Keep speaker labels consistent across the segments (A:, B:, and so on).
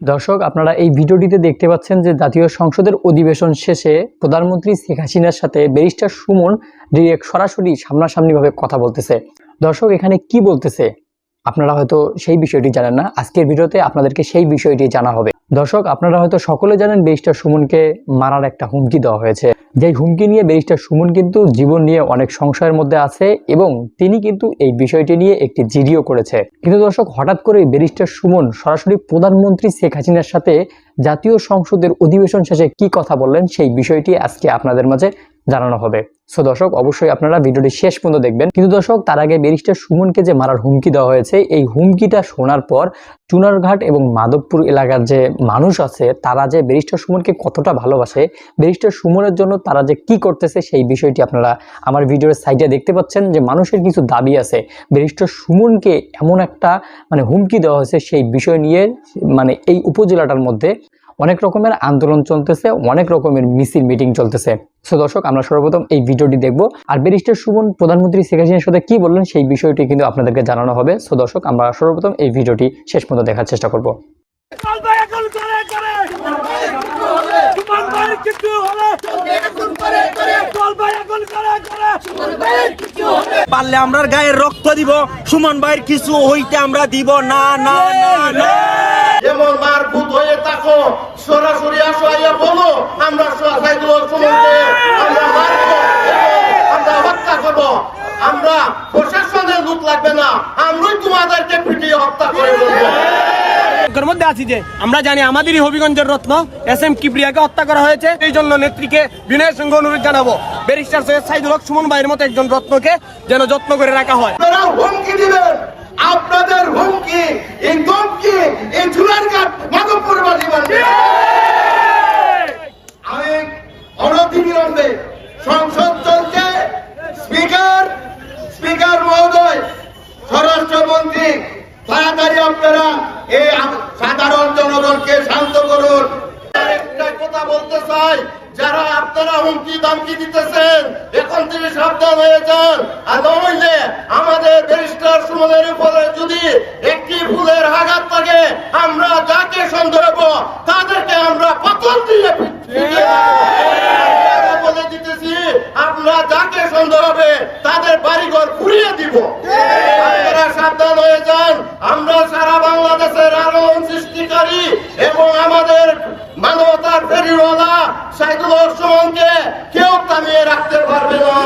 A: দর্শক, আপনারা এই ভিডিওটিতে দেখতে পাচ্ছেন যে জাতীয় সংসদের অধিবেশন শেষে প্রধানমন্ত্রী শেখ হাসিনার সাথে ব্যারিস্টার সুমন ডিরেক্ট সরাসরি সামনাসামনিভাবে কথা বলতেছে। দর্শক, এখানে কি বলতেছে? আপনারা হয়তো সেই বিষয়টি জানেন না। আজকের ভিডিওতে আপনাদেরকে সেই বিষয়টি জানা হবে। দর্শক, আপনারা হয়তো সকলে জানেন ব্যারিস্টার সুমনকে মারার একটা হুমকি দেওয়া হয়েছে। যেই হুমকি নিয়ে ব্যারিস্টার সুমন কিন্তু জীবন নিয়ে অনেক সংশয়ের মধ্যে আছে এবং তিনি কিন্তু এই বিষয়টি নিয়ে একটি জিডিও করেছে। কিন্তু দর্শক, হঠাৎ করে ব্যারিস্টার সুমন সরাসরি প্রধানমন্ত্রী শেখ হাসিনার সাথে জাতীয় সংসদের অধিবেশন শেষে কি কথা বললেন সেই বিষয়টি আজকে আপনাদের মাঝে জানানো হবে। সো দর্শক, অবশ্যই আপনারা ভিডিওটি শেষ পর্যন্ত দেখবেন। কিন্তু দর্শক, তার আগে ব্যারিস্টার সুমনকে যে মারার হুমকি দেওয়া হয়েছে, এই হুমকিটা শোনার পর চুনারঘাট এবং মাধবপুর এলাকার যে মানুষ আছে, তারা যে ব্যারিস্টার সুমনকে কতটা ভালোবাসে, ব্যারিস্টার সুমনের জন্য তারা যে কি করতেছে, সেই বিষয়টি আপনারা আমার ভিডিওর সাইডে দেখতে পাচ্ছেন যে মানুষের কিছু দাবি আছে। ব্যারিস্টার সুমনকে এমন একটা মানে হুমকি দেওয়া হয়েছে সেই বিষয় নিয়ে মানে এই উপজেলাটার মধ্যে। অনেক রকমের আন্দোলন চলতেছে, অনেক রকমের মিছিল, মিটিং চলতেছে। সো দর্শক, আমরা সর্বপ্রথম এই ভিডিওটি দেখব। আর ব্যারিস্টার সুমন, প্রধানমন্ত্রী শেখ হাসিনার সাথে কি বললেন সেই বিষয়টি কিন্তু আপনাদেরকে জানানো হবে। সো দর্শক, আমরা সর্বপ্রথম এই ভিডিওটি শেষ পর্যন্ত দেখার চেষ্টা করব
B: চলবে এখন করে করে তোমার ভাই কিছু
C: পারলে আমরা গায়ের রক্ত দিব। সুমন ভাইয়ের কিছু হইতে আমরা দিব। না না না না।
D: যেমন মারভূত হয়ে থাকো সরাসরি আসো আইয়া বলো আমরা সাইদুল সুমনকে। আমরা মারবো আমরা হত্যা করব। আমরা প্রশাসনের লোক লাগবে না। আমরাই তোমাদেরকে পিটিয়ে হত্যা করে বলব
C: এর মধ্যে আছি যে আমরা জানি আমাদেরই হবিগঞ্জের রত্ন এস এম কিবরিয়াকে হত্যা করা হয়েছে। এই জন্য নেত্রীকে বিনয়ের সঙ্গে অনুরোধ জানাব। ব্যারিস্টার সৈয়দ সাইদুল হক, সুমন ভাইয়ের মতো একজন রত্নকে যেন যত্ন করে রাখা হয়।
D: হুমকি দিবেন। আপনাদের হুমকি, এই ধমকি এই ঝুলার মাধবপুরবাসী মানবে আমি অনতিবিলম্বে সংসদ চলছে স্পিকার স্পিকার মহোদয়, স্বরাষ্ট্রমন্ত্রী, তাড়াতাড়ি আপনারা এই সাধারণ জনগণকে শান্ত করুন। দিতেছেন, এখন থেকে সাবধান আর নইলে আমাদের উপরে যদি একটি থাকে আমরা যাকে সন্দেহ তাদেরকে আমরা পতন দিয়ে ফিরিয়ে দেবো। আমরা বলে আমরা যাকে সন্দেহ হবে, তাদের বাড়িঘর ঘুরিয়ে দিব। আপনারা সাবধান হয়ে যান, আমরা সারা বাংলাদেশের আলোড়ন সৃষ্টিকারী এবং আমাদের মানবতার ফেরিওয়ালা সাইদুল হক কেউ থামিয়ে রাখতে পারবে না।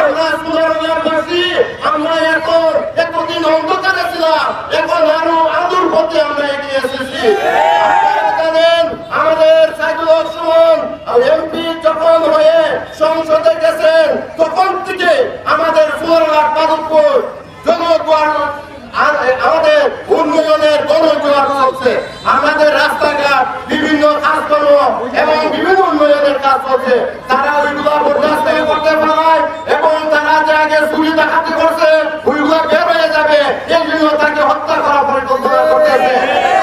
D: আমরা সুন্দরবাসী আমরা এখন এতদিন অন্ধকারে ছিলাম, এখন আরও আদুর পথে আমরা এগিয়ে এসেছি। জানেন, আমাদের সাইদুল সুমন এমপি সংসদে গেছেন তখন থেকে আমাদের সুন্দরঘাট মাধবপুর জনগণ আমাদের উন্নয়নের গণজোয়ার চলছে। আমাদের রাস্তাঘাট, বিভিন্ন কাজকর্ম এবং বিভিন্ন উন্নয়নের কাজ চলছে। তারা ওইগুলো বরদাস্ত করতে পারে এবং তারা যে আগে চুরি ডাকাতি করছে ওইগুলো বের হয়ে যাবে এই জন্য তাকে হত্যা করা পরিকল্পনা করতেছে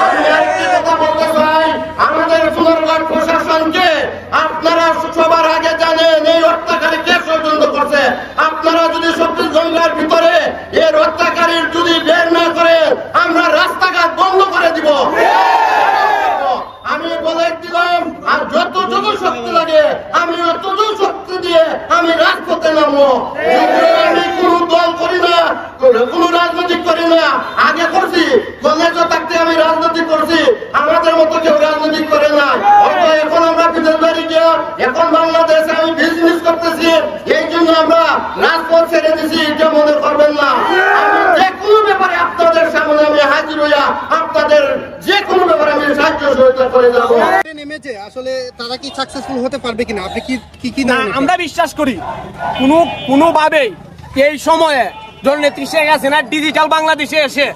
D: আমি আরেকটি কথা বলতে চাই আমাদের সুন্দরগড় প্রশাসনকে আপনারা সবার আগে জানেন এই হত্যাকারী কে ষড়যন্ত্র করছে আপনারা যদি সবচেয়ে জঙ্গলের ভিতরে এর হত্যাকারীর যদি বের না করে আমরা রাস্তাঘাট বন্ধ করে দিব আমি বলে দিলাম আর যতটুকু শক্তি লাগে আমি অতটুকু শক্তি দিয়ে আমি রাজপথে নামবো যদিও আমি কোনো দল করি না কোনো রাজনৈতিক করি না আগে করছি কলেজে থাকতে আমি রাজনৈতিক করছি আমাদের মতো কেউ রাজনৈতিক করে না হয়তো এখন আমরা বিদেশ বাড়ি গিয়ে এখন বাংলাদেশে আমি বিজনেস করতেছি এই জন্য আমরা রাজপথ ছেড়ে দিছি এটা মনে করবেন না। আমি যে কোনো ব্যাপারে আপনাদের সামনে আমি হাজির হইয়া আপনাদের যে কোনো ব্যাপারে আমি সাহায্য সহযোগিতা করে যাব।
E: নেমেছে আসলে তারা কি সাকসেসফুল হতে পারবে কিনা? আপনি কি কি কি
C: না আমরা বিশ্বাস করি। কোনো কোনোভাবেই এই সময়ে ধরেন ত্রিশে গেছে না ডিজিটাল বাংলাদেশে এসে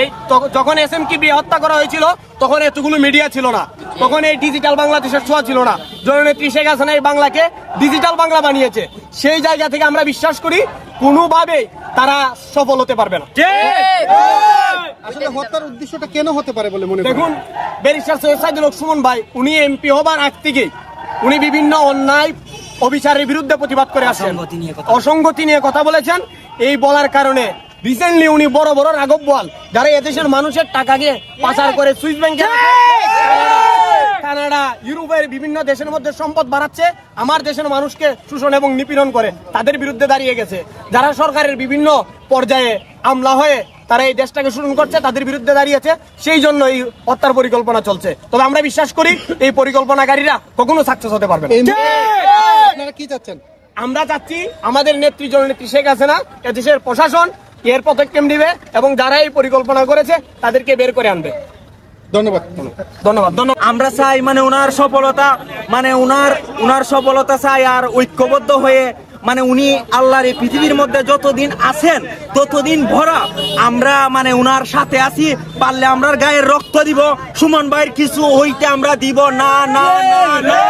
C: এই যখন এস এম কিবি হত্যা করা হয়েছিল তখন এতগুলো মিডিয়া ছিল না। তখন এই ডিজিটাল বাংলাদেশের ছোঁয়া ছিল না। জননেত্রী শেখ হাসিনা এই বাংলাকে ডিজিটাল বাংলা বানিয়েছে। সেই জায়গা থেকে আমরা বিশ্বাস করি কোনোভাবেই তারা সফল হতে পারবে না।
E: আসলে হত্যার উদ্দেশ্যটা কেন হতে পারে বলে মনে
C: দেখুন ব্যারিস্টার সৈয়দ সাইদুল সুমন ভাই উনি এমপি হবার আগ থেকেই উনি বিভিন্ন অন্যায় অবিচারের বিরুদ্ধে প্রতিবাদ করে আসেন অসঙ্গতি নিয়ে কথা বলেছেন। এই বলার কারণে রিসেন্টলি উনি বড় বড় রাঘব বল যারা এদেশের মানুষের টাকাকে পাচার করে সুইস ব্যাংকে রাখে,
F: ইউরোপের বিভিন্ন দেশের মধ্যে সম্পদ বাড়াচ্ছে আমার দেশের মানুষকে শোষণ এবং নিপীড়ন করে তাদের বিরুদ্ধে দাঁড়িয়ে গেছে। যারা সরকারের বিভিন্ন পর্যায়ে আমলা হয়ে তারা এই দেশটাকে শোষণ করছে তাদের বিরুদ্ধে দাঁড়িয়েছে সেই জন্য এই হত্যার পরিকল্পনা চলছে। তবে আমরা বিশ্বাস করি এই পরিকল্পনাকারীরা কখনো সাকসেস হতে পারবে
E: আপনারা কি চাচ্ছেন?
F: আমরা চাচ্ছি আমাদের নেত্রী জননেত্রী শেখ হাসিনা এদেশের প্রশাসন এর পদক্ষেপ নিবে এবং যারা এই পরিকল্পনা করেছে তাদেরকে বের করে আনবে।
E: ধন্যবাদ।
F: ধন্যবাদ। ধন্যবাদ।
B: আমরা চাই মানে উনার সফলতা মানে উনার উনার সফলতা চাই আর ঐক্যবদ্ধ হয়ে মানে উনি আল্লাহর এই পৃথিবীর মধ্যে যতদিন আছেন ততদিন ভরা। আমরা মানে উনার সাথে আছি পারলে আমরা গায়ের রক্ত দিব। সুমন ভাইয়ের কিছু হইতে আমরা দিব। না না না না।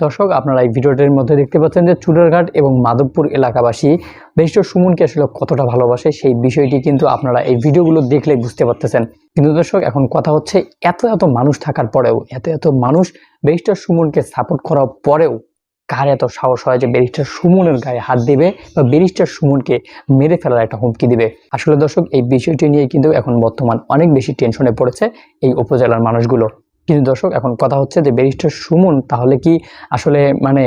A: দর্শক, আপনারা এই ভিডিওটির মধ্যে দেখতে পাচ্ছেন যে চুড়ারঘাট এবং মাধবপুর এলাকাবাসী ব্যারিস্টার সুমনকে আসলে কতটা ভালোবাসে সেই বিষয়টি কিন্তু আপনারা এই ভিডিওগুলো দেখলে বুঝতে পারতেছেন। কিন্তু দর্শক, এখন কথা হচ্ছে এত এত মানুষ থাকার পরেও, এত এত মানুষ ব্যারিস্টার সুমনকে সাপোর্ট করার পরেও কার এত সাহস হয় যে ব্যারিস্টার সুমনের গায়ে হাত দিবে বা ব্যারিস্টার সুমনকে মেরে ফেলার একটা হুমকি দিবে। আসলে দর্শক, এই বিষয়টি নিয়ে কিন্তু এখন বর্তমান অনেক বেশি টেনশনে পড়েছে এই উপজেলার মানুষগুলো। কিন্তু দর্শক এখন কথা হচ্ছে যে ব্যারিস্টার সুমন তাহলে কি আসলে মানে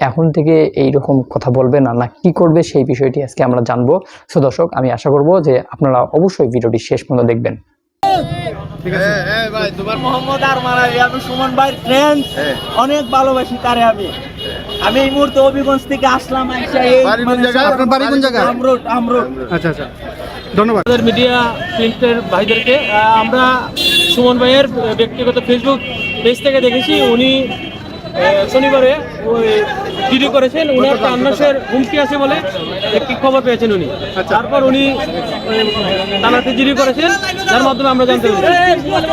A: এখন থেকে এই রকম কথা বলবে না না কি করবে সেই বিষয়টি আজকে আমরা জানব। সো দর্শক আমি আশা করব যে আপনারা অবশ্যই ভিডিওটি শেষ পর্যন্ত দেখবেন।
B: অনেক ভালোবাসি তারে আমি। আমি এই মুহূর্তে হবিগঞ্জ থেকে আসলাম মানে
E: আচ্ছা আচ্ছা। ধন্যবাদ।
C: মিডিয়া প্রিন্টের ভাইদেরকে আমরা সুমন ভাইয়ের ব্যক্তিগত ফেসবুক পেজ থেকে দেখেছি, উনি শনিবারে ভিডিও করেছেন। উনার প্রাণনাশের হুমকি আছে বলে একটি খবর পেয়েছেন উনি। তারপর উনি থানাতে জিডি করেছেন, যার মাধ্যমে আমরা জানতে পারি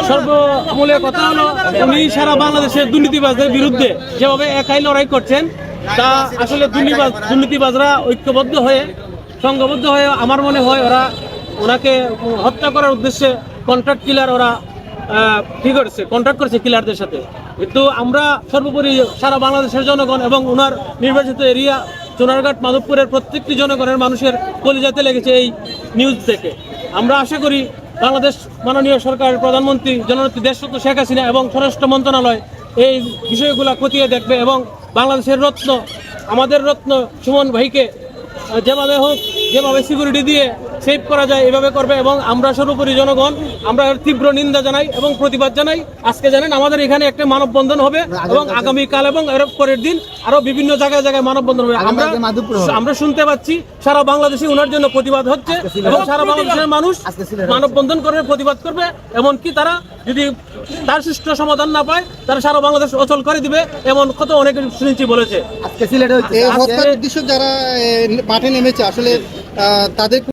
C: সর্বমূলে কথা হলো, উনি সারা বাংলাদেশের দুর্নীতিবাজদের বিরুদ্ধে যেভাবে একাই লড়াই করছেন, তা আসলে দুর্নীতিবাজ, দুর্নীতিবাজরা ঐক্যবদ্ধ হয়ে, সংঘবদ্ধ হয়ে, আমার মনে হয় ওরা ওনাকে হত্যা করার উদ্দেশ্যে কন্ট্রাক্ট কিলার ওরা কি করেছে? কন্ট্রাক্ট করেছে কিলারদের সাথে। কিন্তু আমরা সর্বোপরি সারা বাংলাদেশের জনগণ এবং ওনার নির্বাচিত এরিয়া চুনারঘাট মাধবপুরের প্রত্যেকটি জনগণের মানুষের কলিজাতে লেগেছে এই নিউজ থেকে। আমরা আশা করি বাংলাদেশ মাননীয় সরকারের প্রধানমন্ত্রী জননেত্রী দেশরত্ন শেখ হাসিনা এবং স্বরাষ্ট্র মন্ত্রণালয় এই বিষয়গুলো খতিয়ে দেখবে এবং বাংলাদেশের রত্ন, আমাদের রত্ন সুমন ভাইকে যেভাবে হোক, যেভাবে সিকিউরিটি দিয়ে সেভ করা যায় এভাবে করবে এবং আমরা সর্বোপরি জনগণ আমরা তীব্র নিন্দা জানাই এবং প্রতিবাদ জানাই। আজকে জানেন আমাদের এখানে একটা মানববন্ধন হবে এবং আগামীকাল এবং এর পরের দিন আরও বিভিন্ন জায়গায় জায়গায় মানববন্ধন হবে। আমরা আমরা শুনতে পাচ্ছি সারা বাংলাদেশে ওনার জন্য প্রতিবাদ হচ্ছে এবং সারা বাংলাদেশের মানুষ মানববন্ধন করবে প্রতিবাদ করবে এমনকি তারা যদি তার সুষ্ঠু সমাধান না পায় তারা সারা বাংলাদেশ অচল করে দিবে এমন কত অনেকে শুনেছি বলেছে।
E: যারা মাঠে নেমেছে আসলে আহ,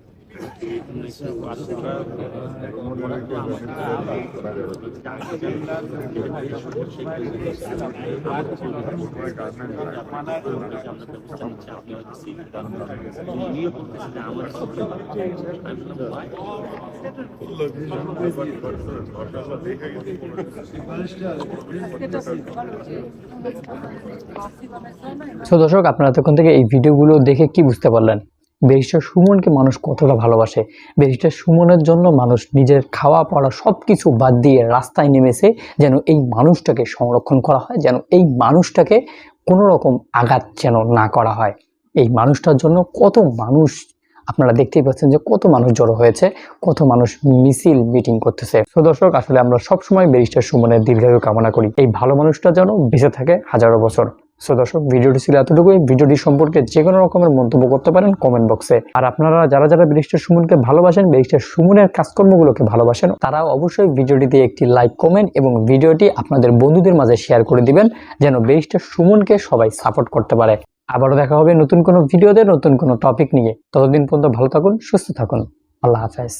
A: সো দর্শক আপনারা তখন থেকে এই ভিডিওগুলো দেখে কি বুঝতে পারলেন? ব্যারিস্টার সুমনকে মানুষ কতটা ভালোবাসে? ব্যারিস্টার সুমনের জন্য মানুষ নিজের খাওয়া, পড়া সব কিছু বাদ দিয়ে রাস্তায় নেমেছে যেন এই মানুষটাকে সংরক্ষণ করা হয়, যেন এই মানুষটাকে কোনো রকম আঘাত যেন না করা হয়। এই মানুষটার জন্য কত মানুষ, আপনারা দেখতেই পাচ্ছেন যে কত মানুষ জড়ো হয়েছে, কত মানুষ মিছিল মিটিং করতেছে। তো দর্শক, আসলে আমরা সবসময় ব্যারিস্টার সুমনের দীর্ঘায়ু কামনা করি। এই ভালো মানুষটা যেন বেঁচে থাকে হাজারো বছর। সো দর্শক, ভিডিওটি ছিল এতটুকুই। ভিডিওটি সম্পর্কে যে কোনো রকমের মন্তব্য করতে পারেন কমেন্ট বক্সে। আর আপনারা যারা যারা ব্যারিস্টার সুমনকে ভালোবাসেন, ব্যারিস্টার সুমনের কাজকর্মগুলোকে ভালোবাসেন, তারা অবশ্যই ভিডিওটিতে একটি লাইক কমেন্ট এবং ভিডিওটি আপনাদের বন্ধুদের মাঝে শেয়ার করে দিবেন, যেন ব্যারিস্টার সুমনকে সবাই সাপোর্ট করতে পারে। আবারও দেখা হবে নতুন কোনো ভিডিওতে নতুন কোনো টপিক নিয়ে। ততদিন পর্যন্ত ভালো থাকুন, সুস্থ থাকুন। আল্লাহ হাফেজ।